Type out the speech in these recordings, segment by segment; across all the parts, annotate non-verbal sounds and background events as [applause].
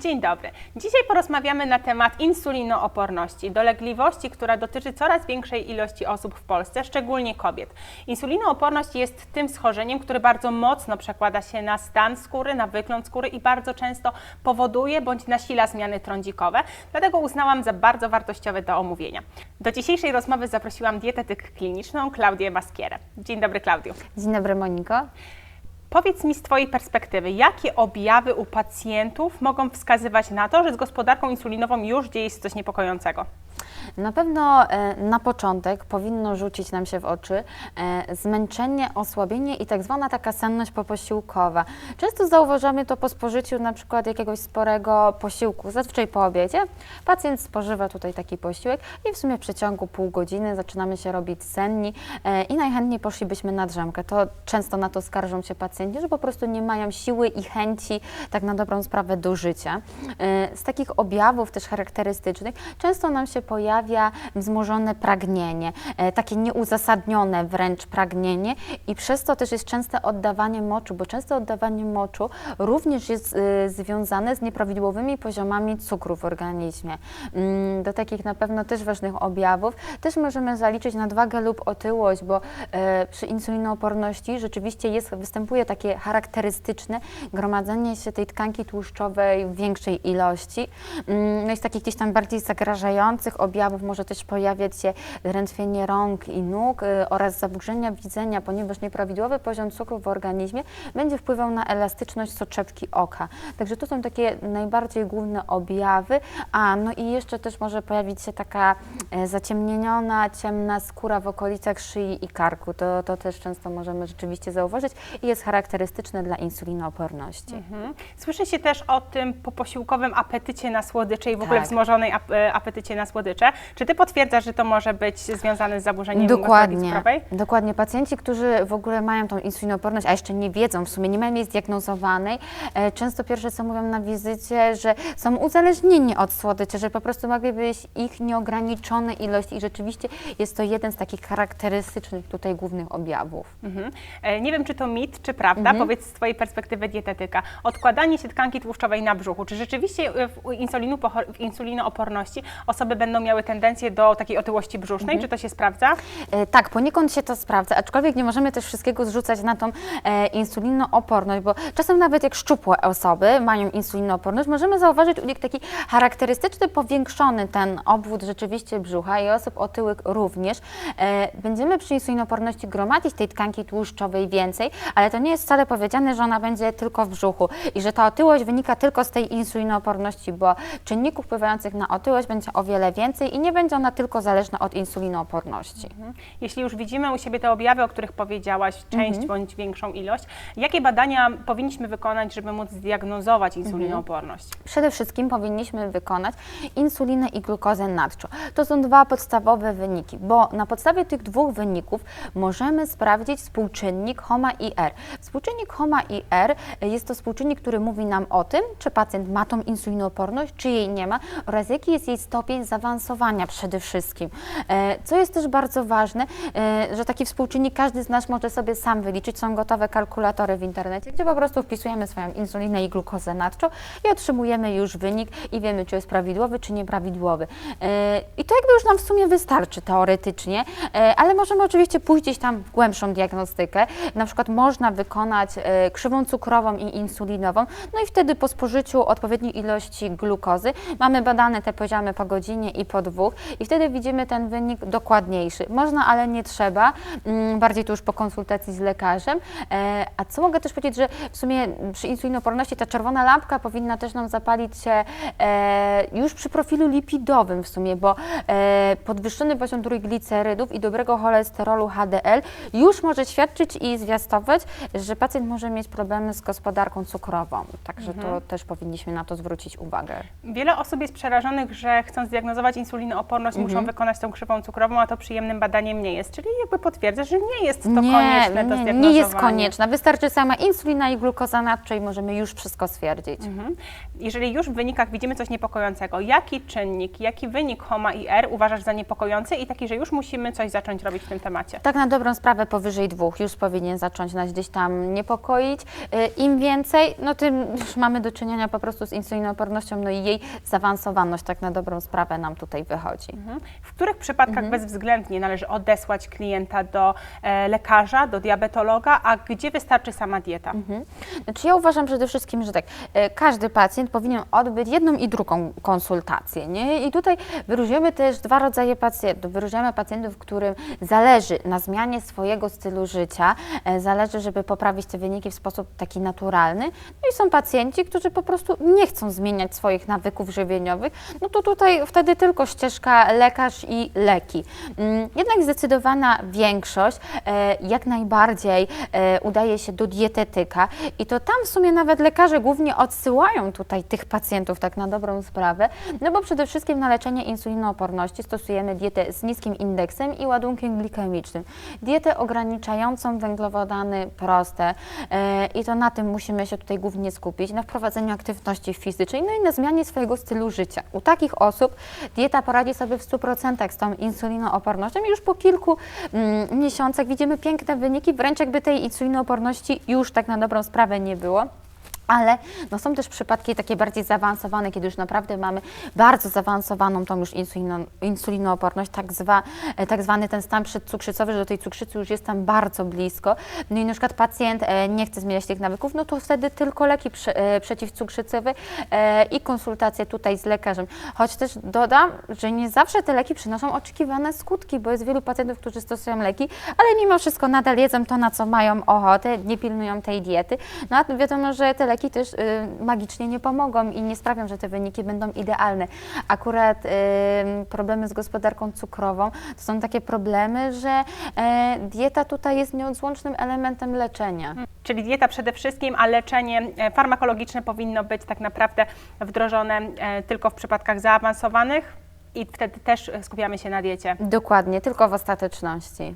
Dzień dobry. Dzisiaj porozmawiamy na temat insulinooporności, dolegliwości, która dotyczy coraz większej ilości osób w Polsce, szczególnie kobiet. Insulinooporność jest tym schorzeniem, które bardzo mocno przekłada się na stan skóry, na wygląd skóry i bardzo często powoduje bądź nasila zmiany trądzikowe. Dlatego uznałam za bardzo wartościowe do omówienia. Do dzisiejszej rozmowy zaprosiłam dietetyk kliniczną Klaudię Maskierę. Dzień dobry, Klaudiu. Dzień dobry Moniko. Powiedz mi z Twojej perspektywy, jakie objawy u pacjentów mogą wskazywać na to, że z gospodarką insulinową już dzieje się coś niepokojącego? Na pewno e, na początek powinno rzucić nam się w oczy e, zmęczenie, osłabienie i tak zwana taka senność poposiłkowa. Często zauważamy to po spożyciu na przykład jakiegoś sporego posiłku, zazwyczaj po obiedzie. Pacjent spożywa tutaj taki posiłek i w sumie w przeciągu pół godziny zaczynamy się robić senni e, i najchętniej poszlibyśmy na drzemkę. To często na to skarżą się pacjenci, że po prostu nie mają siły i chęci tak na dobrą sprawę do życia. Z takich objawów też charakterystycznych często nam się pojawia wzmożone pragnienie, e, takie nieuzasadnione wręcz pragnienie i przez to też jest częste oddawanie moczu, bo często oddawanie moczu również jest e, związane z nieprawidłowymi poziomami cukru w organizmie. Mm, Do takich na pewno też ważnych objawów też możemy zaliczyć nadwagę lub otyłość, bo e, przy insulinooporności rzeczywiście jest, występuje takie charakterystyczne gromadzenie się tej tkanki tłuszczowej w większej ilości. Mm, No i z takich gdzieś tam bardziej zagrażających objawów może też pojawiać się drętwienie rąk i nóg y, oraz zaburzenia widzenia, ponieważ nieprawidłowy poziom cukru w organizmie będzie wpływał na elastyczność soczewki oka. Także to są takie najbardziej główne objawy, a no i jeszcze też może pojawić się taka e, zaciemniona, ciemna skóra w okolicach szyi i karku. To, to też często możemy rzeczywiście zauważyć i jest charakterystyczne dla insulinooporności. Mhm. Słyszy się też o tym poposiłkowym apetycie na słodycze i w ogóle Tak. wzmożonej e, apetycie na słodycze. Czy Ty potwierdzasz, że to może być związane z zaburzeniem Dokładnie, cukrowej? dokładnie. Pacjenci, którzy w ogóle mają tą insulinooporność, a jeszcze nie wiedzą, w sumie nie mają jej zdiagnozowanej, e, często pierwsze co mówią na wizycie, że są uzależnieni od słodyczy, że po prostu mogliby jeść ich nieograniczone ilości i rzeczywiście jest to jeden z takich charakterystycznych tutaj głównych objawów. Mhm. E, Nie wiem, czy to mit, czy prawda, Mhm. powiedz z Twojej perspektywy dietetyka. Odkładanie się tkanki tłuszczowej na brzuchu, czy rzeczywiście e, w insulinu, pocho- w insulinooporności osoby będą miały tendencję do takiej otyłości brzusznej? Mhm. Czy to się sprawdza? E, Tak, poniekąd się to sprawdza, aczkolwiek nie możemy też wszystkiego zrzucać na tą e, insulinooporność, bo czasem nawet jak szczupłe osoby mają insulinooporność, możemy zauważyć u nich taki charakterystyczny, powiększony ten obwód rzeczywiście brzucha i osób otyłych również. E, będziemy przy insulinooporności gromadzić tej tkanki tłuszczowej więcej, ale to nie jest wcale powiedziane, że ona będzie tylko w brzuchu i że ta otyłość wynika tylko z tej insulinooporności, bo czynników wpływających na otyłość będzie o wiele więcej i nie będzie ona tylko zależna od insulinooporności. Mhm. Jeśli już widzimy u siebie te objawy, o których powiedziałaś, część Mhm. bądź większą ilość, jakie badania powinniśmy wykonać, żeby móc zdiagnozować Mhm. insulinooporność? Przede wszystkim powinniśmy wykonać insulinę i glukozę nadczo. To są dwa podstawowe wyniki, bo na podstawie tych dwóch wyników możemy sprawdzić współczynnik HOMA i R. Współczynnik HOMA i R jest to współczynnik, który mówi nam o tym, czy pacjent ma tą insulinooporność, czy jej nie ma oraz jaki jest jej stopień zaawansowania przede wszystkim. E, Co jest też bardzo ważne, e, że taki współczynnik każdy z nas może sobie sam wyliczyć. Są gotowe kalkulatory w internecie, gdzie po prostu wpisujemy swoją insulinę i glukozę nadczo i otrzymujemy już wynik i wiemy, czy jest prawidłowy, czy nieprawidłowy. E, I to jakby już nam w sumie wystarczy teoretycznie, ale możemy oczywiście pójść gdzieś tam w głębszą diagnostykę. Na przykład można wykonać krzywą cukrową i insulinową, no i wtedy po spożyciu odpowiedniej ilości glukozy mamy badane te poziomy po godzinie i po dwóch i wtedy widzimy ten wynik dokładniejszy. Można, ale nie trzeba, mm, bardziej to już po konsultacji z lekarzem. E, A co mogę też powiedzieć, że w sumie przy insulinooporności ta czerwona lampka powinna też nam zapalić się e, już przy profilu lipidowym w sumie, bo e, podwyższony poziom trójglicerydów i dobrego cholesterolu HDL już może świadczyć i zwiastować, że pacjent może mieć problemy z gospodarką cukrową. Także to też powinniśmy na to zwrócić uwagę. Wiele osób jest przerażonych, że chcąc zdiagnozować insulinooporność, Mhm. muszą wykonać tą krzywą cukrową, a to przyjemnym badaniem nie jest. Czyli jakby potwierdzasz, że nie jest to nie, konieczne do nie, nie jest konieczna. Wystarczy sama insulina i glukoza nadczo i możemy już wszystko stwierdzić. Mhm. Jeżeli już w wynikach widzimy coś niepokojącego, jaki czynnik, jaki wynik HOMA i R uważasz za niepokojący i taki, że już musimy coś zacząć robić w tym temacie? Tak na dobrą sprawę powyżej dwóch już powinien zacząć nas gdzieś tam niepokoić. Y, Im więcej, no tym już mamy do czynienia po prostu z insulinoopornością, no i jej zaawansowaność tak na dobrą sprawę nam tutaj wychodzi. Mhm. W których przypadkach Mhm. bezwzględnie należy odesłać klienta do e, lekarza, do diabetologa, a gdzie wystarczy sama dieta? Mhm. Znaczy ja uważam przede wszystkim, że tak, e, każdy pacjent powinien odbyć jedną i drugą konsultację, nie? I tutaj wyróżniamy też dwa rodzaje pacjentów. Wyróżniamy pacjentów, którym zależy na zmianie swojego stylu życia, e, zależy, żeby poprawić te wyniki w sposób taki naturalny. No i są pacjenci, którzy po prostu nie chcą zmieniać swoich nawyków żywieniowych, no to tutaj wtedy tylko ścieżka lekarz i leki. Mm, Jednak zdecydowana większość e, jak najbardziej e, udaje się do dietetyka i to tam w sumie nawet lekarze głównie odsyłają tutaj tych pacjentów tak na dobrą sprawę, no bo przede wszystkim na leczenie insulinooporności stosujemy dietę z niskim indeksem i ładunkiem glikemicznym. Dietę ograniczającą węglowodany proste e, i to na tym musimy się tutaj głównie skupić, na wprowadzeniu aktywności fizycznej, no i na zmianie swojego stylu życia. U takich osób dieta poradzi sobie w 100% z tą insulinoopornością i już po kilku mm, miesiącach widzimy piękne wyniki, wręcz jakby tej insulinooporności już tak na dobrą sprawę nie było. Ale no są też przypadki takie bardziej zaawansowane, kiedy już naprawdę mamy bardzo zaawansowaną tą już insulino, insulinooporność, tak, zwa, e, tak zwany ten stan przedcukrzycowy, że do tej cukrzycy już jest tam bardzo blisko. No i na przykład pacjent e, nie chce zmieniać tych nawyków, no to wtedy tylko leki e, przeciwcukrzycowe i konsultacje tutaj z lekarzem. Choć też dodam, że nie zawsze te leki przynoszą oczekiwane skutki, bo jest wielu pacjentów, którzy stosują leki, ale mimo wszystko nadal jedzą to, na co mają ochotę, nie pilnują tej diety. No a wiadomo, że te leki też y, magicznie nie pomogą i nie sprawią, że te wyniki będą idealne. Akurat y, problemy z gospodarką cukrową to są takie problemy, że e, dieta tutaj jest nieodłącznym elementem leczenia. Czyli dieta przede wszystkim, a leczenie e, farmakologiczne powinno być tak naprawdę wdrożone e, tylko w przypadkach zaawansowanych i wtedy też skupiamy się na diecie. Dokładnie, tylko w ostateczności.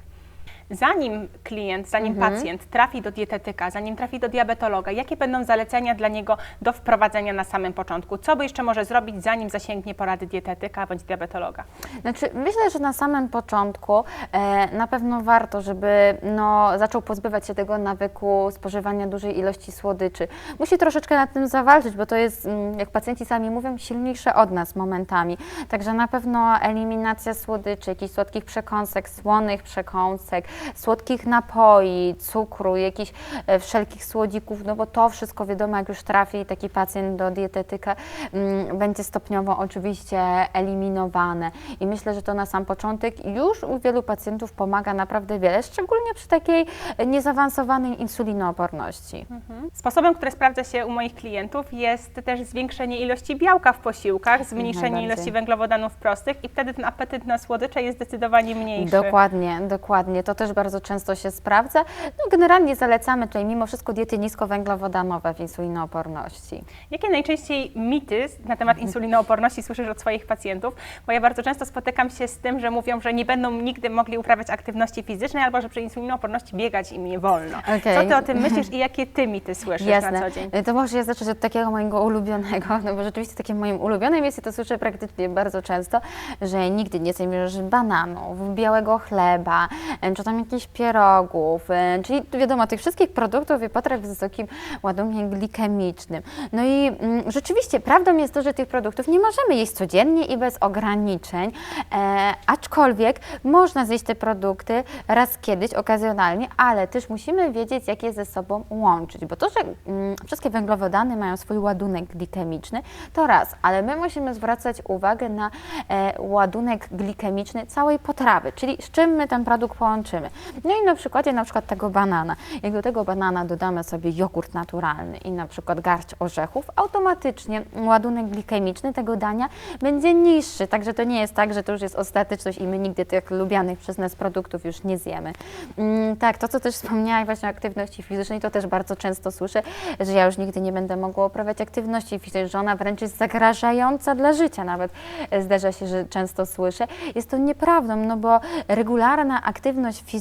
Zanim klient, zanim Mhm. pacjent trafi do dietetyka, zanim trafi do diabetologa, jakie będą zalecenia dla niego do wprowadzenia na samym początku? Co by jeszcze może zrobić, zanim zasięgnie porady dietetyka bądź diabetologa? Znaczy, myślę, że na samym początku e, na pewno warto, żeby no, zaczął pozbywać się tego nawyku spożywania dużej ilości słodyczy. Musi troszeczkę nad tym zawalczyć, bo to jest, mm, jak pacjenci sami mówią, silniejsze od nas momentami. Także na pewno eliminacja słodyczy, jakichś słodkich przekąsek, słonych przekąsek, słodkich napoi, cukru, jakichś e, wszelkich słodzików, no bo to wszystko wiadomo, jak już trafi taki pacjent do dietetyka, mm, będzie stopniowo oczywiście eliminowane. I myślę, że to na sam początek już u wielu pacjentów pomaga naprawdę wiele, szczególnie przy takiej e, niezaawansowanej insulinooporności. Sposobem, który sprawdza się u moich klientów jest też zwiększenie ilości białka w posiłkach, zmniejszenie ilości węglowodanów prostych i wtedy ten apetyt na słodycze jest zdecydowanie mniejszy. Dokładnie, dokładnie. To też bardzo często się sprawdza. No, generalnie zalecamy tutaj mimo wszystko diety niskowęglowodanowe w insulinooporności. Jakie najczęściej mity na temat insulinooporności słyszysz od swoich pacjentów? Bo ja bardzo często spotykam się z tym, że mówią, że nie będą nigdy mogli uprawiać aktywności fizycznej albo że przy insulinooporności biegać im nie wolno. Okej. Co ty o tym myślisz i jakie ty mity słyszysz na Jasne. co dzień? To może ja zacząć od takiego mojego ulubionego, no bo rzeczywiście takim moim ulubionym jest i to słyszę praktycznie bardzo często, że nigdy nie zjesz bananów, białego chleba, czy tam jakichś pierogów, em, czyli wiadomo, tych wszystkich produktów i potraw z wysokim ładunkiem glikemicznym. No i mm, rzeczywiście prawdą jest to, że tych produktów nie możemy jeść codziennie i bez ograniczeń, e, aczkolwiek można zjeść te produkty raz kiedyś, okazjonalnie, ale też musimy wiedzieć, jak je ze sobą łączyć, bo to, że mm, wszystkie węglowodany mają swój ładunek glikemiczny, to raz, ale my musimy zwracać uwagę na e, ładunek glikemiczny całej potrawy, czyli z czym my ten produkt połączymy. No i na przykładzie na przykład tego banana. Jak do tego banana dodamy sobie jogurt naturalny i na przykład garść orzechów, automatycznie ładunek glikemiczny tego dania będzie niższy. Także to nie jest tak, że to już jest ostateczność i my nigdy tych lubianych przez nas produktów już nie zjemy. Mm, tak, to co też wspomniałaś właśnie o aktywności fizycznej, to też bardzo często słyszę, że ja już nigdy nie będę mogła uprawiać aktywności fizycznej, że ona wręcz jest zagrażająca dla życia nawet. Zdarza się, że często słyszę. Jest to nieprawdą, no bo regularna aktywność fizyczna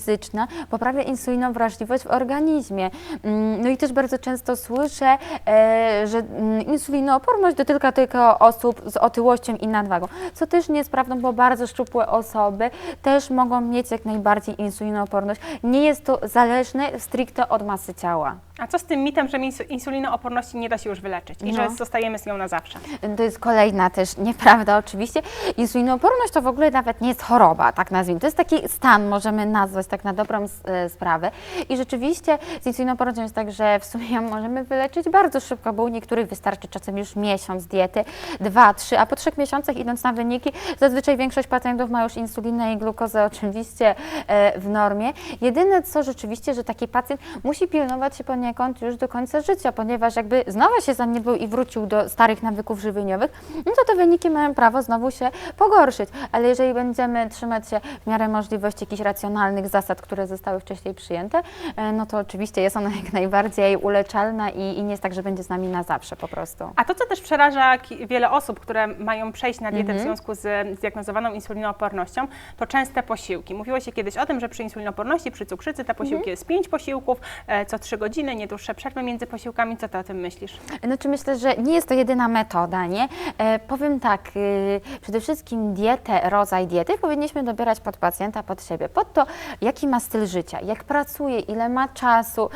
poprawia insulinowrażliwość w organizmie. Mm, No i też bardzo często słyszę, e, że mm, insulinooporność dotyka tylko osób z otyłością i nadwagą, co też nie jest prawdą, bo bardzo szczupłe osoby też mogą mieć jak najbardziej insulinooporność. Nie jest to zależne stricte od masy ciała. A co z tym mitem, że ins- insulinooporności nie da się już wyleczyć i No. że zostajemy z nią na zawsze? To jest kolejna też nieprawda oczywiście. Insulinooporność to w ogóle nawet nie jest choroba, tak nazwijmy. To jest taki stan, możemy nazwać tak na dobrą e, sprawę. I rzeczywiście z insulinoopornością jest tak, że w sumie ją możemy wyleczyć bardzo szybko, bo u niektórych wystarczy czasem już miesiąc diety, dwa, trzy, a po trzech miesiącach idąc na wyniki, zazwyczaj większość pacjentów ma już insulinę i glukozę [laughs] oczywiście e, w normie. Jedyne co rzeczywiście, że taki pacjent musi pilnować się poniekąd już do końca życia, ponieważ jakby znowu się zaniedbał i wrócił do starych nawyków żywieniowych, no to te wyniki mają prawo znowu się pogorszyć. Ale jeżeli będziemy trzymać się w miarę możliwości jakichś racjonalnych zasad, które zostały wcześniej przyjęte, e, no to oczywiście jest ona [laughs] jak najbardziej uleczalna i, i nie jest tak, że będzie z nami na zawsze po prostu. A to, co też przeraża wiele osób, które mają przejść na dietę Mhm. w związku z zdiagnozowaną insulinoopornością, to częste posiłki. Mówiło się kiedyś o tym, że przy insulinooporności, przy cukrzycy te posiłki Mhm. jest pięć posiłków, e, co trzy godziny, nie dłuższe przerwy między posiłkami. Co ty o tym myślisz? Znaczy myślę, że nie jest to jedyna metoda, nie? E, powiem tak, y, przede wszystkim dietę, rodzaj diety powinniśmy dobierać pod pacjenta, pod siebie, pod to, jaki ma styl życia, jak pracuje, ile ma czasu.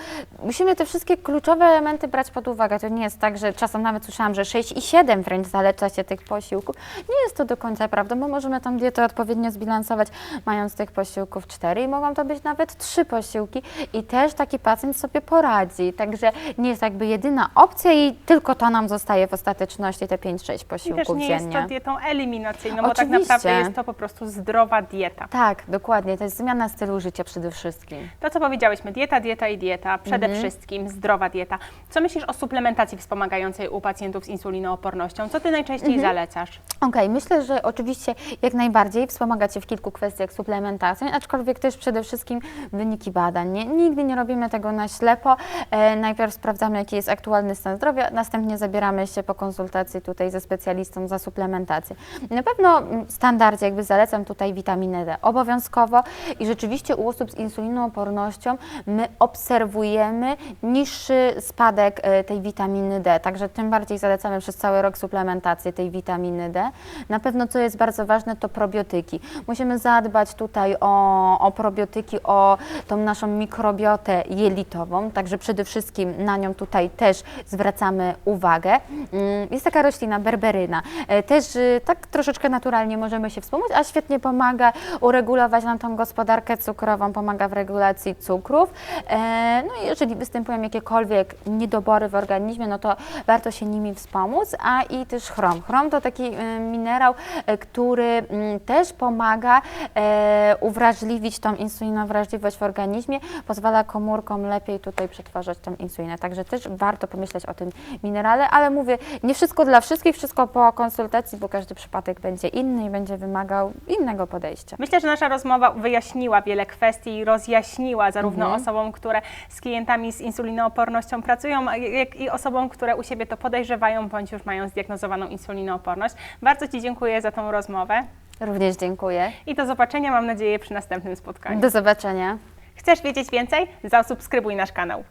Musimy te wszystkie kluczowe elementy brać pod uwagę. To nie jest tak, że czasem nawet słyszałam, że 6 i 7 wręcz zaleca się tych posiłków. Nie jest to do końca prawda, bo możemy tą dietę odpowiednio zbilansować, mając tych posiłków 4 i mogą to być nawet 3 posiłki i też taki pacjent sobie poradzi. Także nie jest jakby jedyna opcja i tylko to nam zostaje w ostateczności te 5-6 I też posiłków nie jest dziennie. to dietą eliminacyjną, bo tak Oczywiście. naprawdę jest to po prostu zdrowa dieta. Tak, dokładnie. To jest zmiana stylu życia przede wszystkim. To, co powiedziałyśmy, dieta, dieta i dieta, przede Mhm. wszystkim zdrowa dieta. Co myślisz o suplementacji wspomagającej u pacjentów z insulinoopornością? Co ty najczęściej Mhm. zalecasz? Okej, myślę, że oczywiście jak najbardziej wspomagać się w kilku kwestiach suplementacji, aczkolwiek też przede wszystkim wyniki badań. Nie? Nigdy nie robimy tego na ślepo. E, najpierw sprawdzamy, jaki jest aktualny stan zdrowia, następnie zabieramy się po konsultacji tutaj ze specjalistą za suplementację. Na pewno mm, standardzie jakby zalecam tutaj witaminę D obowiązkowo i rzeczywiście u osób z insulinoopornością my obserwujemy niższy spadek e, tej witaminy D, także tym bardziej zalecamy przez cały rok suplementację tej witaminy D. Na pewno co jest bardzo ważne to probiotyki. Musimy zadbać tutaj o, o probiotyki, o tą naszą mikrobiotę jelitową, także przede wszystkim na nią tutaj też zwracamy uwagę. Mm, Jest taka roślina berberyna, e, też y, tak troszeczkę naturalnie możemy się wspomóc, a świetnie pomaga uregulować nam tą gospodarkę cukrową, pomaga w regulacji cukrów. E, No i jeżeli występują jakiekolwiek niedobory w organizmie, no to warto się nimi wspomóc, a i też chrom. Chrom to taki minerał, e, który mm, też pomaga e, uwrażliwić tą insulinowrażliwość w organizmie, pozwala komórkom lepiej tutaj przetwarzać tą insulinę. Także też warto pomyśleć o tym minerale, ale mówię, nie wszystko dla wszystkich, wszystko po konsultacji, bo każdy przypadek będzie inny i będzie wymagał innego podejścia. Myślę, że nasza rozmowa wyjaśniła wiele kwestii i rozjaśniła zarówno Mhm. osobom, które z klientami z insulinoopornością pracują, jak i osobom, które u siebie to podejrzewają bądź już mają zdiagnozowaną insulinooporność. Bardzo Ci dziękuję za tą rozmowę Również dziękuję. i do zobaczenia, mam nadzieję, przy następnym spotkaniu. Do zobaczenia. Chcesz wiedzieć więcej? Zasubskrybuj nasz kanał.